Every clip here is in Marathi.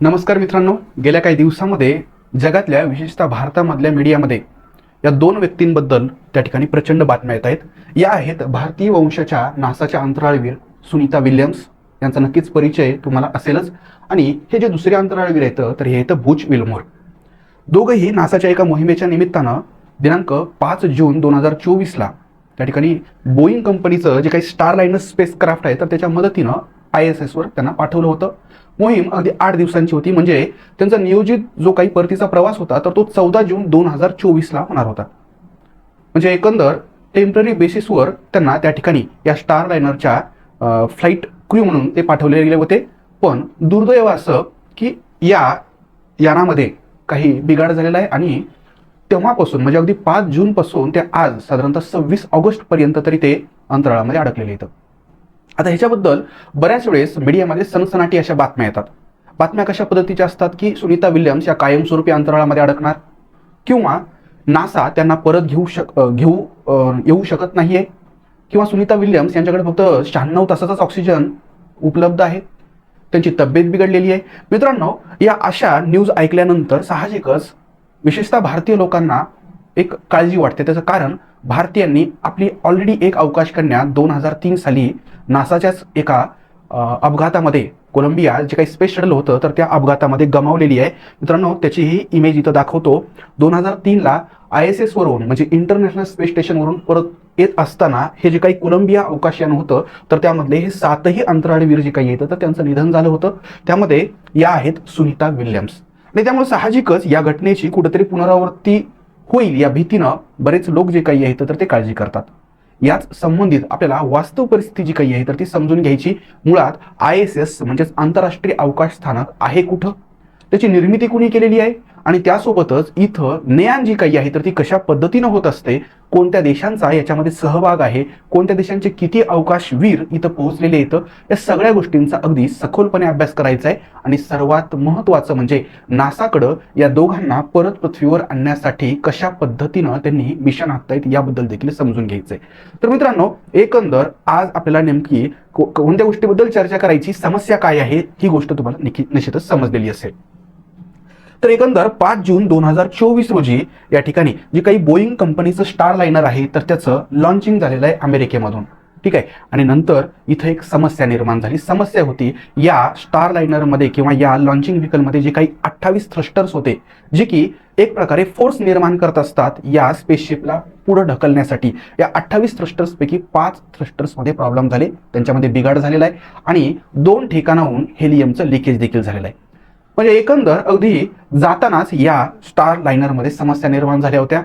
नमस्कार मित्रांनो गेल्या काही दिवसामध्ये जगातल्या विशेषतः भारतामधल्या मीडियामध्ये या दोन व्यक्तींबद्दल त्या ठिकाणी प्रचंड बातम्या येत आहेत. या आहेत भारतीय वंशाच्या नासाच्या अंतराळवीर सुनीता विल्यम्स. यांचा नक्कीच परिचय तुम्हाला असेलच. आणि हे जे दुसरे अंतराळवीर आहेत तर हे येतं भुज विल्मोर. दोघंही नासाच्या एका मोहिमेच्या निमित्तानं दिनांक पाच जून दोन हजार चोवीसला त्या ठिकाणी बोईंग कंपनीचं जे काही स्टार लाईनर स्पेस क्राफ्ट आहे तर त्याच्या मदतीनं आय एस एसवर त्यांना पाठवलं होतं. मोहीम अगदी आठ दिवसांची होती. म्हणजे त्यांचा नियोजित जो काही परतीचा प्रवास होता तर तो चौदा जून दोन हजार चोवीसला होणार होता. म्हणजे एकंदर टेंपररी बेसिसवर त्यांना त्या ठिकाणी या स्टार लायनरच्या फ्लाईट क्रू म्हणून ते पाठवले गेले होते. पण दुर्दैव असं की या यानामध्ये काही बिघाड झालेला आहे आणि तेव्हापासून म्हणजे अगदी पाच जूनपासून ते आज साधारणतः सव्वीस ऑगस्टपर्यंत तरी ते अंतराळामध्ये अडकलेले येतं आता ह्याच्याबद्दल बऱ्याच वेळेस मीडियामध्ये सनसनाटी अशा बातम्या येतात. बातम्या कशा पद्धतीच्या असतात की सुनीता विल्यम्स या कायमस्वरूपी अंतराळामध्ये अडकणार? किंवा नासा त्यांना परत घेऊ शक घेऊ येऊ शकत नाहीये? किंवा सुनीता विल्यम्स यांच्याकडे फक्त शहाण्णव तासाचाच ऑक्सिजन उपलब्ध आहे? त्यांची तब्येत बिघडलेली आहे? मित्रांनो या अशा न्यूज ऐकल्यानंतर साहजिकच विशेषतः भारतीय लोकांना एक काळजी वाटते. त्याचं कारण भारतीयांनी आपली ऑलरेडी एक अवकाश कन्या दोन हजार तीन साली नासाच्याच एका अपघातामध्ये कोलंबिया जे काही स्पेस शटल होतं तर त्या अपघातामध्ये गमावलेली आहे. मित्रांनो त्याची ही इमेज इथं दाखवतो. दोन हजार तीनला आय एस एसवरून म्हणजे इंटरनॅशनल स्पेस स्टेशनवरून परत येत असताना हे जे काही कोलंबिया अवकाशयान होतं तर त्यामधले हे सातही अंतराळवीर जे काही येतं तर त्यांचं निधन झालं होतं. त्यामध्ये या आहेत सुनीता विल्यम्स. आणि त्यामुळे साहजिकच या घटनेची कुठेतरी पुनरावृत्ती होईल या भीतीनं बरेच लोक जे काही आहेत तर ते काळजी करतात. याच संबंधित आपल्याला वास्तव परिस्थिती जी काही आहे तर ती समजून घ्यायची मुळात आय एस एस म्हणजेच आंतरराष्ट्रीय अवकाश स्थानक आहे कुठं? त्याची निर्मिती कुणी केलेली आहे? आणि त्यासोबतच इथं ज्ञान जी काही आहे तर ती कशा पद्धतीनं होत असते कोणत्या देशांचा याच्यामध्ये सहभाग आहे कोणत्या देशांचे किती अवकाशवीर इथं पोहोचलेले येतं या सगळ्या गोष्टींचा अगदी सखोलपणे अभ्यास करायचा आहे. आणि सर्वात महत्त्वाचं म्हणजे नासाकडं या दोघांना परत पृथ्वीवर आणण्यासाठी कशा पद्धतीनं त्यांनी मिशन आखतायत याबद्दल देखील समजून घ्यायचंय. तर मित्रांनो एकंदर आज आपल्याला नेमकी कोणत्या गोष्टीबद्दल चर्चा करायची समस्या काय आहे ही गोष्ट तुम्हाला निश्चितच समजलेली असेल. तर एकंदर पाच जून दोन हजार चोवीस रोजी या ठिकाणी जे काही बोईंग कंपनीचं स्टार लायनर आहे तर त्याचं लॉन्चिंग झालेलं आहे अमेरिकेमधून. ठीक आहे? आणि नंतर इथं एक समस्या निर्माण झाली. समस्या होती या स्टार लायनरमध्ये किंवा या लॉन्चिंग व्हेकलमध्ये जे काही अठ्ठावीस थ्रस्टर्स होते जे की एक प्रकारे फोर्स निर्माण करत असतात या स्पेसशिपला पुढं ढकलण्यासाठी. या अठ्ठावीस थ्रस्टर्सपैकी पाच थ्रस्टर्समध्ये प्रॉब्लेम झाले. त्यांच्यामध्ये बिघाड झालेला आहे. आणि दोन ठिकाणाहून हेलियमचं लिकेज देखील झालेलं आहे. म्हणजे एकंदर अगदी जातानाच या स्टार लायनरमध्ये समस्या निर्माण झाल्या होत्या.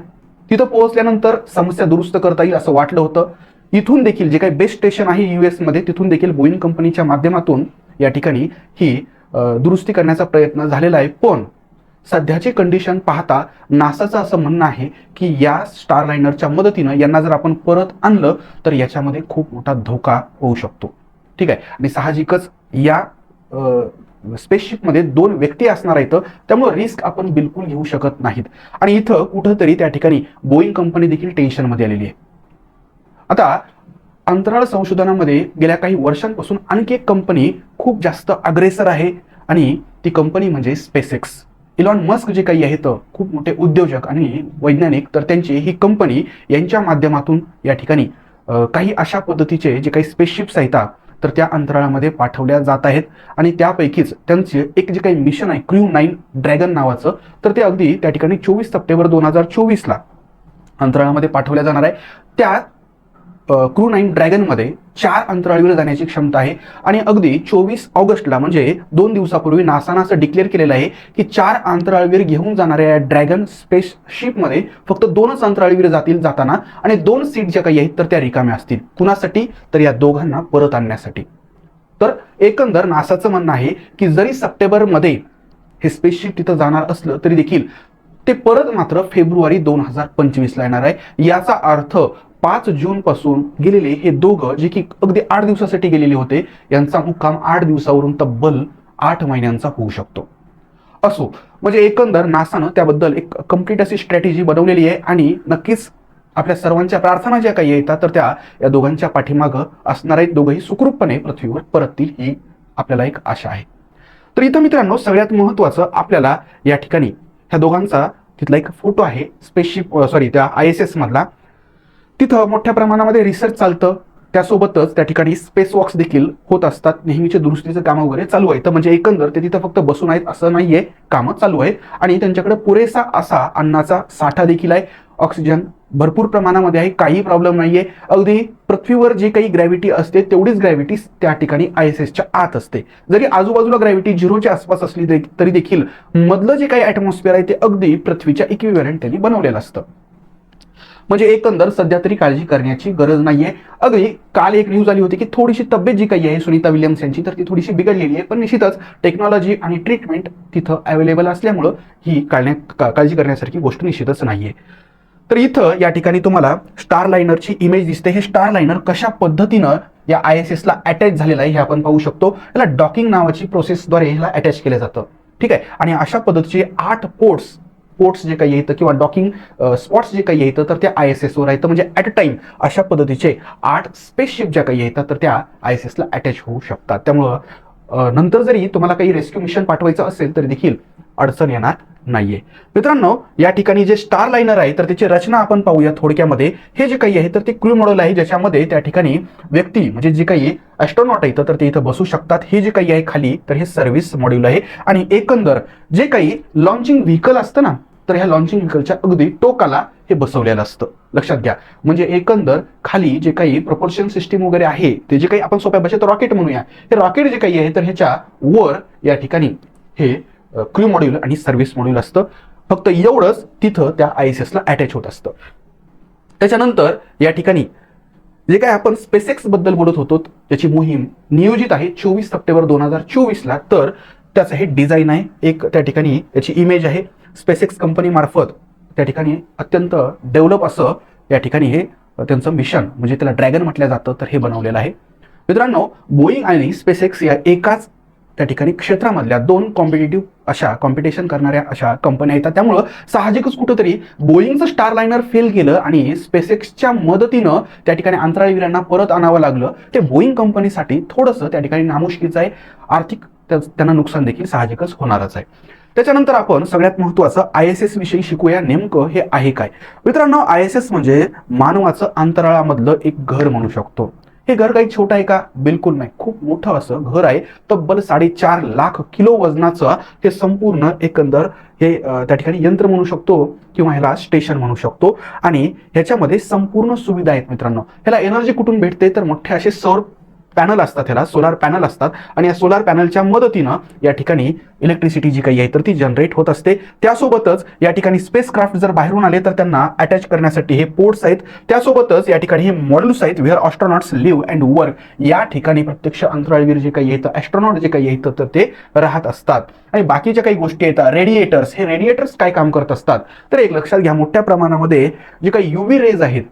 तिथं पोहोचल्यानंतर समस्या दुरुस्त करता येईल असं वाटलं होतं. इथून देखील जे काही बेस्ट स्टेशन आहे यू एसमध्ये तिथून देखील बोईंग कंपनीच्या माध्यमातून या ठिकाणी ही दुरुस्ती करण्याचा प्रयत्न झालेला आहे. पण सध्याचे कंडिशन पाहता नासाचं असं म्हणणं आहे की या स्टार लाइनरच्या मदतीनं यांना जर आपण परत आणलं तर याच्यामध्ये खूप मोठा धोका होऊ शकतो. ठीक आहे? आणि साहजिकच या स्पेसशिपमध्ये दोन व्यक्ती असणार आहेत त्यामुळे रिस्क आपण बिलकुल घेऊ शकत नाहीत. आणि इथं कुठंतरी त्या ठिकाणी बोईंग कंपनी देखील टेन्शनमध्ये आलेली आहे. आता अंतराळ संशोधनामध्ये गेल्या काही वर्षांपासून आणखी एक कंपनी खूप जास्त अग्रेसर आहे आणि ती कंपनी म्हणजे स्पेसएक्स इलॉन मस्क जे काही आहेत खूप मोठे उद्योजक आणि वैज्ञानिक तर त्यांची ही कंपनी यांच्या माध्यमातून या ठिकाणी काही अशा पद्धतीचे जे काही स्पेसशिप्स आहेत तर त्या अंतराळामध्ये पाठवल्या जात आहेत. आणि त्यापैकीच त्यांचे एक जे काही मिशन आहे क्रू नाईन ड्रॅगन नावाचं तर ते अगदी त्या ठिकाणी चोवीस सप्टेंबर दोन हजार चोवीसला अंतराळामध्ये पाठवल्या जाणार आहे. त्या क्रू नाईन ड्रॅगनमध्ये चार अंतराळवीर जाण्याची क्षमता आहे. आणि अगदी चोवीस ऑगस्टला म्हणजे दोन दिवसापूर्वी नासानं असं डिक्लेअर केलेलं आहे की चार अंतराळवीर घेऊन जाणाऱ्या या ड्रॅगन स्पेस शिपमध्ये फक्त दोनच अंतराळवीर जातील जाताना आणि दोन सीट ज्या काही आहेत तर त्या रिकाम्या असतील. कुणासाठी? तर या दोघांना परत आणण्यासाठी. तर एकंदर नासाचं म्हणणं आहे की जरी सप्टेंबरमध्ये हे स्पेसशिप तिथं जाणार असलं तरी देखील ते परत मात्र फेब्रुवारी दोन हजार पंचवीसला येणार आहे. याचा अर्थ पाच जून पासून गेलेले हे दोघं जे की अगदी आठ दिवसासाठी गेलेले होते यांचा मुक्काम आठ दिवसावरून तब्बल आठ महिन्यांचा होऊ शकतो. असो म्हणजे एकंदर नासानं त्याबद्दल एक कंप्लीट अशी स्ट्रॅटेजी बनवलेली आहे आणि नक्कीच आपल्या सर्वांच्या प्रार्थना ज्या काही येतात तर त्या या दोघांच्या पाठीमागं असणार आहेत. दोघंही सुखरूपपणे पृथ्वीवर परततील ही आपल्याला एक आशा आहे. तर इथं मित्रांनो सगळ्यात महत्त्वाचं आपल्याला या ठिकाणी ह्या दोघांचा तिथला एक फोटो आहे. स्पेसशिप सॉरी त्या आय एस एस मधला. तिथं मोठ्या प्रमाणामध्ये रिसर्च चालतं. त्यासोबतच त्या ठिकाणी स्पेस वॉक्स देखील होत असतात. नेहमीचे दुरुस्तीचं कामं वगैरे चालू आहे. तर म्हणजे एकंदर ते तिथं फक्त बसून आहेत असं नाहीये. कामं चालू आहे. आणि त्यांच्याकडे पुरेसा असा अन्नाचा साठा देखील आहे. ऑक्सिजन भरपूर प्रमाणामध्ये आहे. काही प्रॉब्लेम नाहीये. अगदी पृथ्वीवर जी काही ग्रॅव्हिटी असते तेवढीच ग्रॅव्हिटी त्या ठिकाणी आय एस एसच्या आत असते. जरी आजूबाजूला ग्रॅव्हिटी झिरोच्या आसपास असली तरी- देखील मधलं जे काही ॲटमॉस्फिअर आहे ते अगदी पृथ्वीच्या इक्विव्हॅलेंट त्यांनी बनवलेलं असतं. म्हणजे एकंदर सध्या तरी काळजी करण्याची गरज नाहीये. अगदी काल एक न्यूज आली होती की थोडीशी तब्येत जी काही आहे सुनीता विल्यम्स यांची तर ती थोडीशी बिघडलेली आहे. पण निश्चितच टेक्नॉलॉजी आणि ट्रीटमेंट तिथं अवेलेबल असल्यामुळं ही काळण्या काळजी करण्यासारखी गोष्ट निश्चितच नाहीये. तर इथं या ठिकाणी तुम्हाला स्टार लायनरची इमेज दिसते. हे स्टार लायनर कशा पद्धतीनं या आय एस एसला अटॅच झालेला आहे हे आपण पाहू शकतो. याला डॉकिंग नावाची प्रोसेसद्वारे ह्याला अटॅच केलं जातं. ठीक आहे? आणि अशा पद्धतीचे आठ पोर्ट्स पोर्ट्स जे काही येतं किंवा डॉकिंग स्पॉट्स जे काही येतं तर त्या आय एस एसवर येतं म्हणजे ॲट अ टाइम अशा पद्धतीचे आठ स्पेसशिप ज्या काही येतात तर त्या आय एस एसला अटॅच होऊ शकतात. त्यामुळं नंतर जरी तुम्हाला काही रेस्क्यू मिशन पाठवायचं असेल तरी देखील अडचण येणार नाहीये. मित्रांनो या ठिकाणी जे स्टार लाइनर आहे तर त्याची रचना आपण पाहूया थोडक्यामध्ये. हे जे काही आहे तर ते क्रू मॉडेल आहे ज्याच्यामध्ये त्या ठिकाणी व्यक्ती म्हणजे जे काही ॲस्ट्रॉनॉट येतं तर ते इथं बसू शकतात. हे जे काही आहे खाली तर हे सर्व्हिस मॉड्यूल आहे. आणि एकंदर जे काही लॉन्चिंग व्हेकल असतं ना तर ह्या लॉन्चिंग व्हेकलच्या अगदी टोकाला हे बसवलेलं असतं. लक्षात घ्या. म्हणजे एकंदर खाली जे काही प्रपोर्शन सिस्टीम वगैरे आहे ते जे काही आपण सोप्या भाषेत रॉकेट म्हणूया हे रॉकेट जे काही आहे तर ह्याच्या वर या ठिकाणी हे क्रू मॉड्यूल आणि सर्व्हिस मॉड्यूल असतं. फक्त एवढंच तिथं त्या आय एस एसला अटॅच होत असतं. त्याच्यानंतर या ठिकाणी जे काय आपण स्पेसेक्सबद्दल बोलत होतो त्याची मोहीम नियोजित आहे चोवीस सप्टेंबर दोन हजार चोवीसला तर त्याचं हे डिझाईन आहे. एक त्या ठिकाणी याची इमेज आहे. स्पेसेक्स कंपनीमार्फत त्या ठिकाणी अत्यंत डेव्हलप असं या ठिकाणी हे त्यांचं मिशन म्हणजे त्याला ड्रॅगन म्हटलं जातं तर हे बनवलेलं आहे. मित्रांनो बोईंग आणि स्पेसेक्स या एकाच त्या ठिकाणी क्षेत्रामधल्या दोन कॉम्पिटेटिव्ह अशा कॉम्पिटिशन करणाऱ्या अशा कंपन्या येतात त्यामुळं साहजिकच कुठंतरी बोईंगचं स्टार लायनर फेल केलं आणि स्पेसेक्सच्या मदतीनं त्या ठिकाणी अंतराळवीरांना परत आणावं लागलं. ते बोईंग कंपनीसाठी थोडंसं त्या ठिकाणी नामुष्कीचं आहे. आर्थिक त्यांना नुकसान देखील साहजिकच होणारच आहे. त्याच्यानंतर आपण सगळ्यात महत्वाचं आय एस एस विषयी शिकूया. नेमकं हे आहे काय? मित्रांनो आय एस एस म्हणजे मानवाचं अंतराळामधलं एक घर म्हणू शकतो. हे घर काही छोटं आहे का? बिलकुल नाही. खूप मोठं असं घर आहे. तब्बल साडेचार लाख किलो वजनाचं हे संपूर्ण एकंदर हे त्या ठिकाणी यंत्र म्हणू शकतो किंवा ह्याला स्टेशन म्हणू शकतो. आणि ह्याच्यामध्ये संपूर्ण सुविधा आहेत मित्रांनो. ह्याला एनर्जी कुठून भेटते? तर मोठे असे सौर पॅनल असतात ह्याला सोलार पॅनल असतात. आणि या सोलार पॅनलच्या मदतीनं या ठिकाणी इलेक्ट्रिसिटी जी काही आहे तर ती जनरेट होत असते. त्यासोबतच या ठिकाणी स्पेसक्राफ्ट जर बाहेरून आले तर त्यांना अटॅच करण्यासाठी हे पोर्ट्स आहेत. त्यासोबतच या ठिकाणी हे मॉड्यूल्स आहेत where astronauts live and work या ठिकाणी प्रत्यक्ष अंतराळवीर जे काही येतं ॲस्ट्रॉनॉट जे काही येतं तर ते राहत असतात. आणि बाकीच्या काही गोष्टी येतात रेडिएटर्स हे रेडिएटर्स काय काम करत असतात? तर एक लक्षात घ्या मोठ्या प्रमाणामध्ये जे काही युव्ही रेज आहेत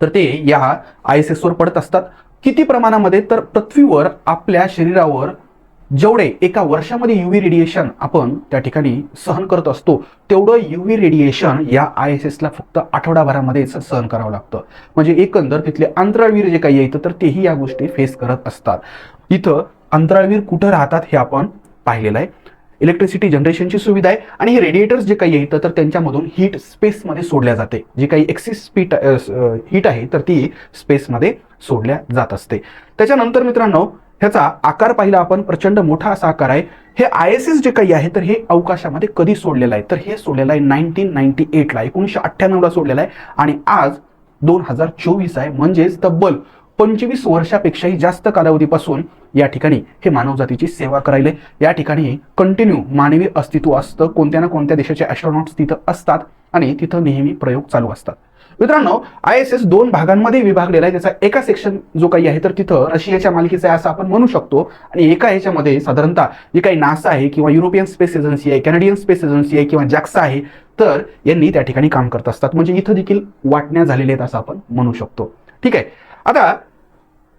तर ते या आय एस एसवर पडत असतात. किती प्रमाणामध्ये? तर पृथ्वीवर आपल्या शरीरावर जेवढे एका वर्षामध्ये युव्ही रेडिएशन आपण त्या ठिकाणी सहन करत असतो तेवढं युव्ही रेडिएशन या आय एस एसला फक्त आठवडाभरामध्येच सहन करावं लागतं. म्हणजे एकंदर तिथले अंतराळवीर जे काही येतं तर तेही या गोष्टी फेस करत असतात. इथं अंतराळवीर कुठं राहतात हे आपण पाहिलेलं आहे. इलेक्ट्रिसिटी जनरेशनची सुविधा आहे आणि हे रेडिएटर्स जे काही येतं तर त्यांच्यामधून हीट स्पेसमध्ये सोडल्या जाते. जी काही एक्सिस स्पीट हीट आहे तर ती स्पेसमध्ये सोडल्या जात असते. त्याच्यानंतर मित्रांनो ह्याचा आकार पाहिला आपण प्रचंड मोठा असा आकार आहे. हे आय एस एस जे काही आहे तर हे अवकाशामध्ये कधी सोडलेलं आहे? तर हे सोडलेलं आहे नाईन्टीन नाईन्टी एटला एकोणीसशे अठ्ठ्याण्णवला सोडलेलं आहे. आणि आज दोन हजार चोवीस आहे. म्हणजेच तब्बल पंचवीस वर्षापेक्षाही जास्त कालावधीपासून या ठिकाणी हे मानवजातीची सेवा करायले. या ठिकाणी कंटिन्यू मानवी अस्तित्व असतं. कोणत्या ना कोणत्या देशाचे ॲस्ट्रॉनॉट्स तिथं असतात आणि तिथं नेहमी प्रयोग चालू असतात. मित्रांनो आय एस एस दोन भागांमध्ये विभागलेला आहे. त्याचा एका सेक्शन जो काही आहे तर तिथं रशियाच्या मालकीचा आहे असं आपण म्हणू शकतो. आणि एका ह्याच्यामध्ये साधारणतः जे काही नासा आहे किंवा युरोपियन स्पेस एजन्सी आहे कॅनेडियन स्पेस एजन्सी आहे किंवा जॅक्सा आहे तर यांनी त्या ठिकाणी काम करत असतात. म्हणजे इथं देखील वाटण्या झालेल्या आहेत असं आपण म्हणू शकतो. ठीक आहे. आता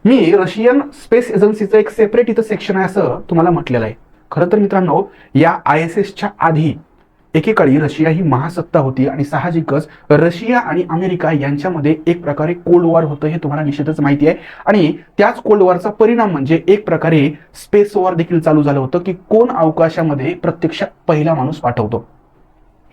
मी रशियन स्पेस एजन्सीचं एक सेपरेट इथं सेक्शन आहे असं तुम्हाला म्हटलेलं आहे. खरं तर मित्रांनो या आय एस एसच्या आधी एकेकाळी रशिया ही महासत्ता होती आणि साहजिकच रशिया आणि अमेरिका यांच्यामध्ये एक प्रकारे कोल्ड वॉर होतं हे तुम्हाला निश्चितच माहिती आहे. आणि त्याच कोल्ड वॉरचा परिणाम म्हणजे एक प्रकारे स्पेस वॉर देखील चालू झालं होतं की कोण अवकाशामध्ये प्रत्यक्षात पहिला माणूस पाठवतो.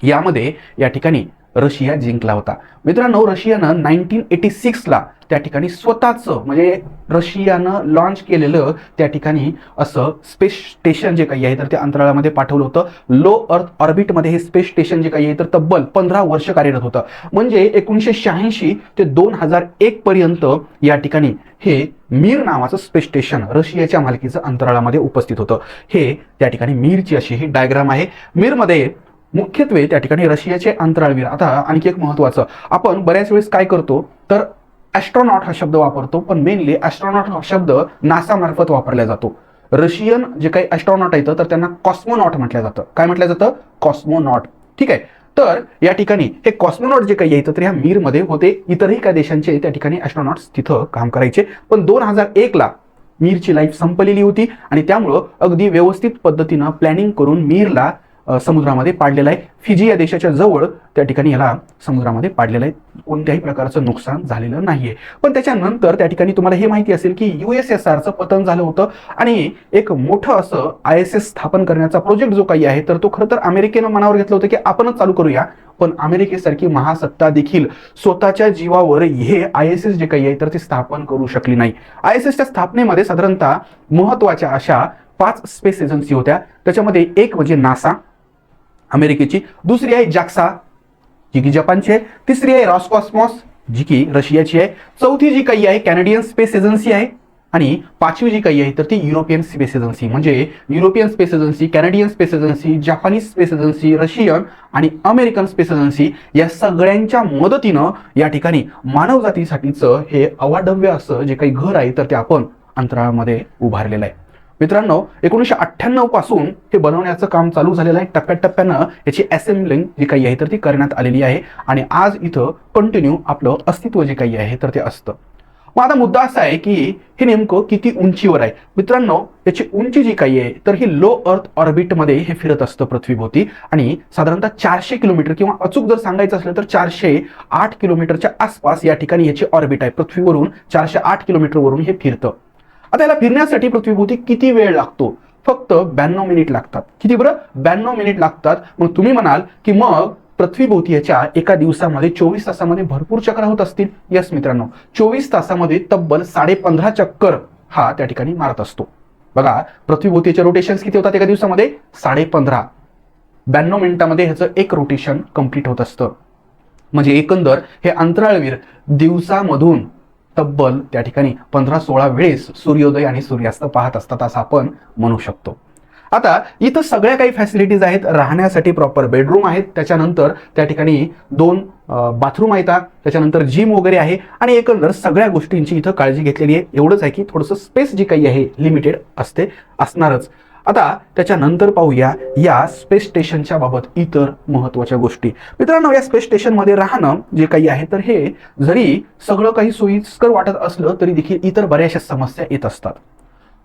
यामध्ये या ठिकाणी रशिया जिंकला होता. मित्रांनो रशियानं नाईन्टीन एटी सिक्सला त्या ठिकाणी स्वतःचं म्हणजे रशियानं लॉन्च केलेलं त्या ठिकाणी असं स्पेस स्टेशन जे काही आहे तर ते अंतराळामध्ये पाठवलं होतं. लो अर्थ ऑर्बिटमध्ये हे स्पेस स्टेशन जे काही आहे तर तब्बल पंधरा वर्ष कार्यरत होतं. म्हणजे एकोणीसशे शहाऐंशी ते दोन हजार एक पर्यंत या ठिकाणी हे मीर नावाचं स्पेस स्टेशन रशियाच्या मालकीचं अंतराळामध्ये उपस्थित होतं. हे त्या ठिकाणी मीरची अशी ही डायग्राम आहे. मीरमध्ये मुख्यत्वे त्या ठिकाणी रशियाचे अंतराळवीर. आता आणखी एक महत्वाचं आपण बऱ्याच वेळेस काय करतो? तर ॲस्ट्रॉनॉट हा शब्द वापरतो पण मेनली ॲस्ट्रॉनॉट हा शब्द नासा मार्फत वापरला जातो. रशियन जे काही ॲस्ट्रॉनॉट आहेत तर त्यांना कॉस्मोनॉट म्हटलं जातं. काय म्हटलं जातं? कॉस्मोनॉट ठीक आहे? तर या ठिकाणी हे कॉस्मोनॉट जे काही येतं तर ह्या मीरमध्ये होते इतरही काही देशांचे त्या ठिकाणी ॲस्ट्रॉनॉट्स तिथं काम करायचे. पण दोन हजार एकला मीरची लाईफ संपलेली होती आणि त्यामुळं अगदी व्यवस्थित पद्धतीनं प्लॅनिंग करून मीरला समुद्रामध्ये पाडलेला आहे. फिजी या देशाच्या जवळ त्या ठिकाणी याला समुद्रामध्ये पाडलेलं आहे. कोणत्याही प्रकारचं नुकसान झालेलं नाहीये. पण त्याच्यानंतर त्या ठिकाणी तुम्हाला हे माहिती असेल की युएसएसआरचं पतन झालं होतं आणि एक मोठं असं आय एस एस स्थापन करण्याचा प्रोजेक्ट जो काही आहे तर तो खरं तर अमेरिकेनं मनावर घेतलं होतं की आपणच चालू करूया. पण अमेरिकेसारखी महासत्ता देखील स्वतःच्या जीवावर हे आय एस एस जे काही आहे तर ते स्थापन करू शकली नाही. आय एस एसच्या स्थापनेमध्ये साधारणतः महत्त्वाच्या अशा पाच स्पेस एजन्सी होत्या. त्याच्यामध्ये एक म्हणजे नासा अमेरिकेची. दुसरी आहे जाक्सा जी की जपानची आहे. तिसरी आहे रॉसकॉस्मॉस जी की रशियाची आहे. चौथी जी काही आहे कॅनेडियन स्पेस एजन्सी आहे. आणि पाचवी जी काही आहे तर ती युरोपियन स्पेस एजन्सी. म्हणजे European space agency Canadian space agency Japanese space agency Russian आणि अमेरिकन स्पेस एजन्सी या सगळ्यांच्या मदतीनं या ठिकाणी मानवजातीसाठीचं हे अवाढव्य असं जे काही घर आहे तर ते आपण अंतराळामध्ये उभारलेलं आहे. मित्रांनो एकोणीसशे अठ्ठ्याण्णवपासून हे बनवण्याचं काम चालू झालेलं आहे. टप्प्याटप्प्यानं याची असेंब्लिंग जी काही आहे तर ती करण्यात आलेली आहे. आणि आज इथं कंटिन्यू आपलं अस्तित्व जे काही आहे तर ते असतं. मग आता मुद्दा असा आहे की हे नेमकं किती उंचीवर आहे? मित्रांनो याची उंची जी काही आहे तर ही लो अर्थ ऑर्बिटमध्ये हे फिरत असतं पृथ्वीभोवती. आणि साधारणतः चारशे किलोमीटर किंवा अचूक जर सांगायचं असलं तर चारशे आठ किलोमीटरच्या आसपास या ठिकाणी याची ऑर्बिट आहे. पृथ्वीवरून चारशे आठ किलोमीटरवरून हे फिरतं. आता याला फिरण्यासाठी पृथ्वीभोवती किती वेळ लागतो? फक्त ब्याण्णव मिनिट लागतात. किती बरं? ब्याण्णव मिनिट लागतात. मग तुम्ही म्हणाल की मग पृथ्वीभोवती याच्या एका दिवसामध्ये चोवीस तासामध्ये भरपूर चक्र होत असतील. यस मित्रांनो. चोवीस तासामध्ये तब्बल साडे पंधरा चक्कर हा त्या ठिकाणी मारत असतो. बघा पृथ्वीभोवतीचे रोटेशन किती होतात एका दिवसामध्ये? साडे पंधरा ब्याण्णव मिनिटामध्ये ह्याचं एक रोटेशन कंप्लीट होत असतं. म्हणजे एकंदर हे अंतराळवीर दिवसामधून तब्बल त्या ठिकाणी पंधरा सोळा वेळेस सूर्योदय आणि सूर्यास्त पाहत असतात असं आपण म्हणू शकतो. आता इथं सगळ्या काही फॅसिलिटीज आहेत राहण्यासाठी प्रॉपर बेडरूम आहेत त्याच्यानंतर त्या ठिकाणी दोन बाथरूम आहेत त्याच्यानंतर जिम वगैरे आहे आणि एकंदर सगळ्या गोष्टींची इथं काळजी घेतलेली आहे. एवढंच आहे की थोडंसं स्पेस जी काही आहे लिमिटेड असते असणारच. आता त्याच्यानंतर पाहूया या स्पेस स्टेशनच्या बाबत इतर महत्त्वाच्या गोष्टी. मित्रांनो या स्पेस स्टेशनमध्ये राहणं जे काही आहे तर हे जरी सगळं काही सोयीस्कर वाटत असलं तरी देखील इतर बऱ्याचशा समस्या येत असतात.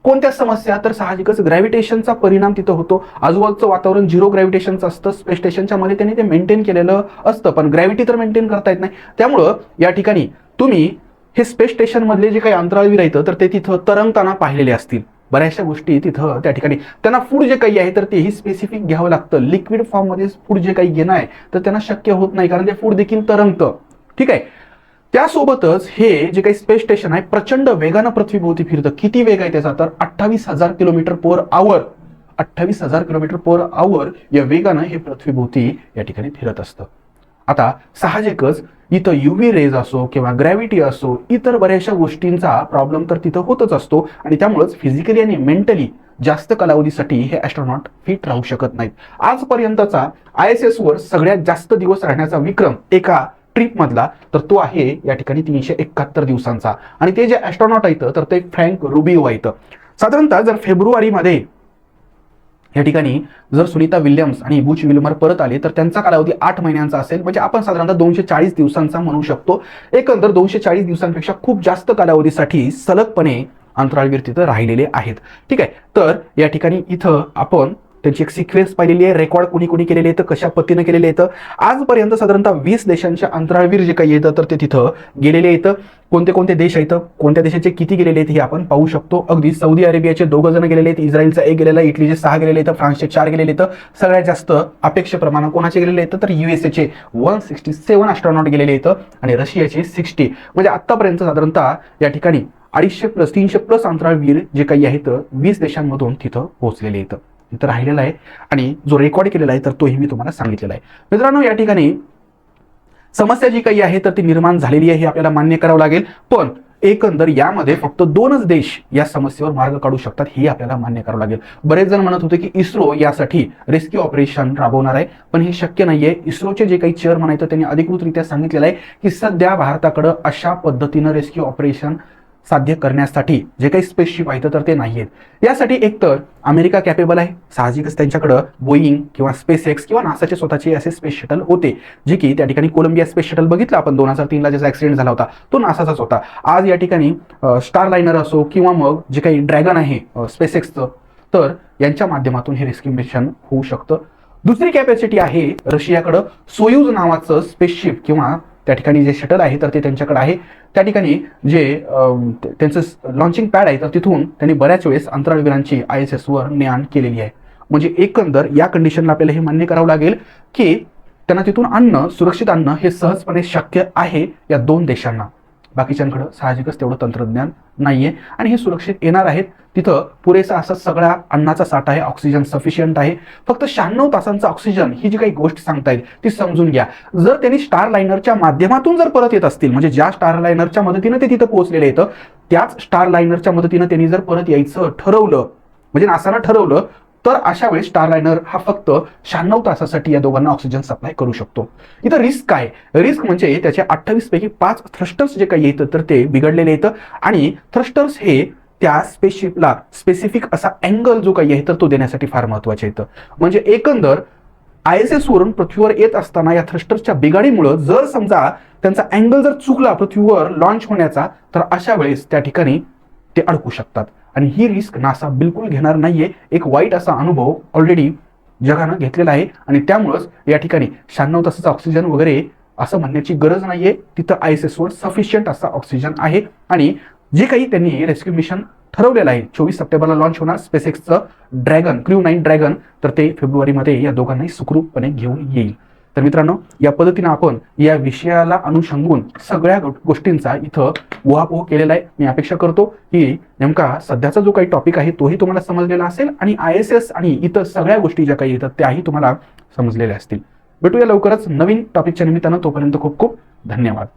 कोणत्या समस्या? तर साहजिकच ग्रॅव्हिटेशनचा परिणाम तिथं होतो. आजूबाजूचं वातावरण झिरो ग्रॅव्हिटेशनचं असतं. स्पेस स्टेशनच्या मध्ये त्यांनी ते मेंटेन केलेलं असतं पण ग्रॅव्हिटी तर मेंटेन करता येत नाही. त्यामुळं या ठिकाणी तुम्ही हे स्पेस स्टेशन मधले जे काही अंतराळवीर आहेत तर ते तिथं तरंगताना पाहिलेले असतील. बऱ्याचशा गोष्टी तिथं त्या ठिकाणी त्यांना फूड जे काही आहे तर तेही स्पेसिफिक घ्यावं लागतं. लिक्विड फॉर्ममध्ये फूड जे काही घेणं आहे तर त्यांना शक्य होत नाही कारण ते फूड देखील तरंगतं. ठीक आहे? त्यासोबतच हे जे काही स्पेस स्टेशन आहे प्रचंड वेगानं पृथ्वीभोवती फिरतं. किती वेग आहे त्याचा? तर अठ्ठावीस हजार किलोमीटर पर आवर अठ्ठावीस हजार किलोमीटर पर आवर या वेगानं हे पृथ्वीभोवती या ठिकाणी फिरत असतं. आता साहजिकच इथं युव्ही रेज असो किंवा ग्रॅव्हिटी असो इतर बऱ्याचशा गोष्टींचा प्रॉब्लेम तर तिथं होतच असतो आणि त्यामुळेच फिजिकली आणि मेंटली जास्त कालावधीसाठी हे ॲस्ट्रॉनॉट फिट राहू शकत नाहीत. आजपर्यंतचा आय एस एस वर सगळ्यात जास्त दिवस राहण्याचा विक्रम एका ट्रिप मधला तर तो आहे या ठिकाणी तीनशे एकाहत्तर दिवसांचा. आणि ते जे ॲस्ट्रॉनॉट आहेत तर ते फ्रँक रुबिओ आहेत साधारणतः जर फेब्रुवारीमध्ये या ठिकाणी जर सुनीता विल्यम्स आणि बुच विल्मर परत आले तर त्यांचा कालावधी आठ महिन्यांचा असेल. म्हणजे आपण साधारणतः दोनशे चाळीस दिवसांचा म्हणू शकतो. एकंदर दोनशे चाळीस दिवसांपेक्षा खूप जास्त कालावधीसाठी सलगपणे अंतराळवीर तिथं राहिलेले आहेत. ठीक आहे? तर या ठिकाणी इथं आपण त्यांची एक सिक्वेन्स पाहिलेली आहे. रेकॉर्ड कुणी कुणी केलेले आहेत कशा पद्धतीनं केलेले आहेत. आजपर्यंत साधारणतः वीस देशांच्या अंतराळवीर जे काही येतं तर ते तिथं गेलेले आहेत. कोणते कोणते देश आहेत कोणत्या देशाचे किती गेलेले आहेत हे आपण पाहू शकतो. अगदी सौदी अरेबियाचे दोघं जण गेलेले आहेत इस्रायलचा एक गेलेला आहे, इटलीचे सहा गेलेले आहेत फ्रान्सचे चार गेलेले आहेत. सगळ्यात जास्त अपेक्षेप्रमाणे कोणाचे गेलेले आहेत तर युएसएचे वन सिक्स्टी सेव्हन ॲस्ट्रॉनॉट गेलेले आहेत आणि रशियाचे सिक्स्टी. म्हणजे आत्तापर्यंत साधारणतः या ठिकाणी अडीचशे प्लस तीनशे प्लस अंतराळवीर जे काही आहेत वीस देशांमधून तिथं पोहोचलेले आहेत. इथं राहिलेला आहे. आणि जो रेकॉर्ड केलेला आहे तर तोही मी तुम्हाला सांगितलेला आहे. मित्रांनो या ठिकाणी समस्या जी काही आहे तर ती निर्माण झालेली आहे हे आपल्याला मान्य करावं लागेल. पण एकंदर यामध्ये फक्त दोनच देश या समस्येवर मार्ग काढू शकतात हे आपल्याला मान्य करावं लागेल. बरेच जण म्हणत होते की इस्रो यासाठी रेस्क्यू ऑपरेशन राबवणार आहे पण हे शक्य नाहीये. इस्रोचे जे काही चेअरमन आहेत त्यांनी अधिकृतरित्या सांगितलेलं आहे की सध्या भारताकडं अशा पद्धतीनं रेस्क्यू ऑपरेशन साध्य करण्यासाठी जे काही स्पेसशिप आहेत तर ते नाही आहेत यासाठी एकतर अमेरिका कॅपेबल आहे. साहजिकच त्यांच्याकडं बोईंग किंवा स्पेस एक्स किंवा नासाचे स्वतःचे असे स्पेस शटल होते जे की त्या ठिकाणी कोलंबिया स्पेस शटल बघितलं आपण. दोन हजार तीनला ज्याचा ॲक्सिडेंट झाला होता तो नासाचाच होता. आज या ठिकाणी स्टार लायनर असो किंवा मग जे काही ड्रॅगन आहे स्पेस एक्सचं तर यांच्या माध्यमातून हे रेस्क्यू मिशन होऊ शकतं. दुसरी कॅपॅसिटी आहे रशियाकडं. सोयूज नावाचं स्पेसशिप किंवा त्या ठिकाणी जे शटल आहे तर ते त्यांच्याकडे आहे. त्या ठिकाणी जे त्यांचं लॉन्चिंग पॅड आहे तर तिथून त्यांनी बऱ्याच वेळेस अंतराळवीरांची आय एस एसवर ने आण केलेली आहे. म्हणजे एकंदर या कंडिशनला आपल्याला हे मान्य करावं लागेल की त्यांना तिथून आणणं सुरक्षित आणणं हे सहजपणे शक्य आहे या दोन देशांना. बाकीच्यांकडं साहजिकच तेवढं तंत्रज्ञान नाहीये. आणि हे सुरक्षित येणार आहेत. तिथं पुरेसा असा सगळा अन्नाचा साठा आहे ऑक्सिजन सफिशियंट आहे. फक्त शहाण्णव तासांचा ऑक्सिजन ही जी काही गोष्ट सांगतायत ती समजून घ्या. जर त्यांनी स्टार लायनरच्या माध्यमातून जर परत येत असतील म्हणजे ज्या स्टार लायनरच्या मदतीनं ते तिथं पोहोचलेले आहेत त्याच स्टार लायनरच्या मदतीनं त्यांनी जर परत यायचं ठरवलं म्हणजे नासानं ठरवलं तर अशा वेळेस स्टार लायनर हा फक्त शहाण्णव तासासाठी या दोघांना ऑक्सिजन सप्लाय करू शकतो. इथं रिस्क काय? रिस्क म्हणजे त्याचे अठ्ठावीस पैकी पाच थ्रस्टर्स जे काही येतं तर ते बिघडलेले येतं. आणि थ्रस्टर्स हे त्या स्पेसशिपला स्पेसिफिक असा अँगल जो काही आहे तर तो देण्यासाठी फार महत्त्वाचे येतं. म्हणजे एकंदर आय एस एस वरून पृथ्वीवर येत असताना या थ्रस्टर्सच्या बिघाडीमुळं जर समजा त्यांचा अँगल जर चुकला पृथ्वीवर लॉन्च होण्याचा तर अशा वेळेस त्या ठिकाणी ते अडकू शकतात. आणि ही रिस्क नासा बिलकुल घेणार नाहीये. एक वाईट असा अनुभव ऑलरेडी जगानं घेतलेला आहे. आणि त्यामुळंच या ठिकाणी शहाण्णव तासाचा ऑक्सिजन वगैरे असं म्हणण्याची गरज नाहीये. तिथं आय एस एसवर सफिशियंट असा ऑक्सिजन आहे. आणि जे काही त्यांनी रेस्क्यू मिशन ठरवलेलं आहे चोवीस सप्टेंबरला लॉन्च होणार स्पेसएक्सचं ड्रॅगन क्र्यू नाईन ड्रॅगन तर ते फेब्रुवारीमध्ये या दोघांनाही सुखरूपपणे घेऊन येईल. तर मित्रांनो या पद्धतीनं आपण या विषयाला अनुषंगून सगळ्या गोष्टींचा इथं उहापोह केलेला आहे. मी अपेक्षा करतो की नेमका सध्याचा जो काही टॉपिक आहे तोही तुम्हाला समजलेला असेल आणि आय एस एस आणि इतर सगळ्या गोष्टी ज्या काही येतात त्याही तुम्हाला समजलेल्या असतील. भेटूया लवकरच नवीन टॉपिकच्या निमित्तानं. तोपर्यंत खूप खूप धन्यवाद.